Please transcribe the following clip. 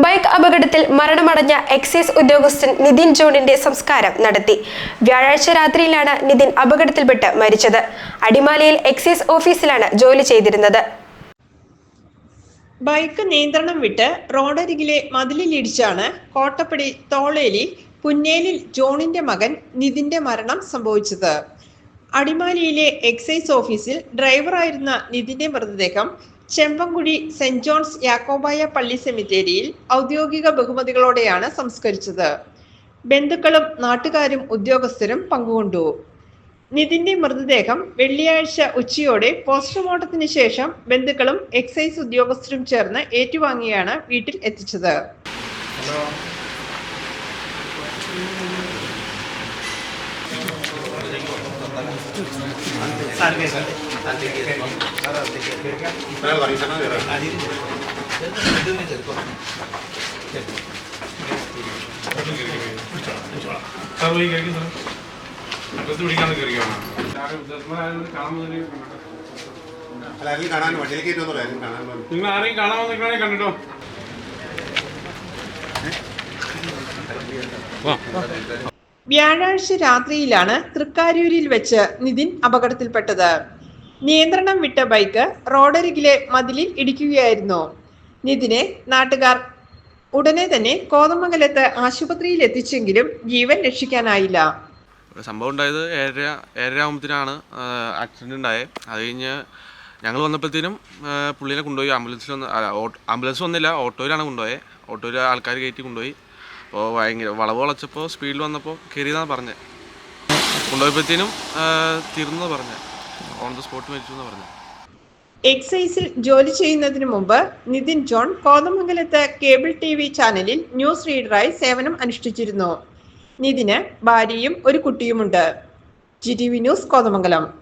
Bike അപകടത്തിൽ മരണമടഞ്ഞ excise ഉദ്യോഗസ്ഥൻ നിതിൻ ജോണിന്റെ സംസ്കാരം നടത്തി. വ്യാഴാഴ്ച രാത്രിയിലാണ് നിതിൻ അപകടത്തിൽപ്പെട്ട് മരിച്ചത്. അടിമാലിയിൽ എക്സൈസ് ഓഫീസിലാണ് ജോലി ചെയ്തിരുന്നത്. ബൈക്ക് നിയന്ത്രണം വിട്ട് റോഡരികിലെ മതിലിലിടിച്ചാണ് കോട്ടപ്പടി തോളേലി പുന്നേലിൽ ജോണിന്റെ മകൻ നിതിന്റെ മരണം സംഭവിച്ചത്. അടിമാലിയിലെ എക്സൈസ് ഓഫീസിൽ ഡ്രൈവറായിരുന്ന നിതിന്റെ മൃതദേഹം ചെമ്പൻകുഴി സെന്റ് ജോൺസ് യാക്കോബായ പള്ളി സെമിത്തേരിയിൽ ഔദ്യോഗിക ബഹുമതികളോടെയാണ് സംസ്കരിച്ചത്. ബന്ധുക്കളും നാട്ടുകാരും ഉദ്യോഗസ്ഥരും പങ്കുകൊണ്ടു. നിതിന്റെ മൃതദേഹം വെള്ളിയാഴ്ച ഉച്ചയോടെ പോസ്റ്റ്മോർട്ടത്തിന് ശേഷം ബന്ധുക്കളും എക്സൈസ് ഉദ്യോഗസ്ഥരും ചേർന്ന് ഏറ്റുവാങ്ങിയാണ് വീട്ടിൽ എത്തിച്ചത്. നിങ്ങൾ ആരെയും കാണാൻ നിൽക്കണേ കണ്ടിട്ടോ വ്യാഴാഴ്ച രാത്രിയിലാണ് തൃക്കാരൂരിൽ വെച്ച് നിതിൻ അപകടത്തിൽപ്പെട്ടത്. നിയന്ത്രണം വിട്ട ബൈക്ക് റോഡരികിലെ മതിലിൽ ഇടിക്കുകയായിരുന്നു. നിതിനെ നാട്ടുകാർ ഉടനെ തന്നെ കോതമംഗലത്ത് ആശുപത്രിയിൽ എത്തിച്ചെങ്കിലും ജീവൻ രക്ഷിക്കാനായില്ല. സംഭവം ഉണ്ടായത് ഏഴര ഏഴര ആകുമ്പത്തിനാണ് ആക്സിഡന്റ് ഉണ്ടായത് അത് കഴിഞ്ഞ് ഞങ്ങൾ വന്നപ്പോഴത്തേനും പുള്ളിനെ കൊണ്ടുപോയി ആംബുലൻസിൽ വന്ന് ആംബുലൻസ് വന്നില്ല ഓട്ടോയിലാണ് കൊണ്ടുപോയത് ഓട്ടോയിൽ ആൾക്കാർ കയറ്റി കൊണ്ടുപോയി. അപ്പോൾ ഭയങ്കര വളവ് വളച്ചപ്പോൾ സ്പീഡിൽ വന്നപ്പോൾ കയറിയതാണ് പറഞ്ഞത് കൊണ്ടുപോയപ്പോഴത്തേനും തീർന്നത് പറഞ്ഞത് ഓൺ ദ സ്പോട്ട് മരിച്ചു എന്ന് പറഞ്ഞു എക്സൈസിൽ ജോലി ചെയ്യുന്നതിന് മുമ്പ് നിതിൻ ജോൺ കോതമംഗലത്ത് കേബിൾ ടി വി ചാനലിൽ ന്യൂസ് റീഡറായി സേവനം അനുഷ്ഠിച്ചിരുന്നു. നിതിന് ഭാര്യയും ഒരു കുട്ടിയുമുണ്ട്. G T V news Kothamangalam.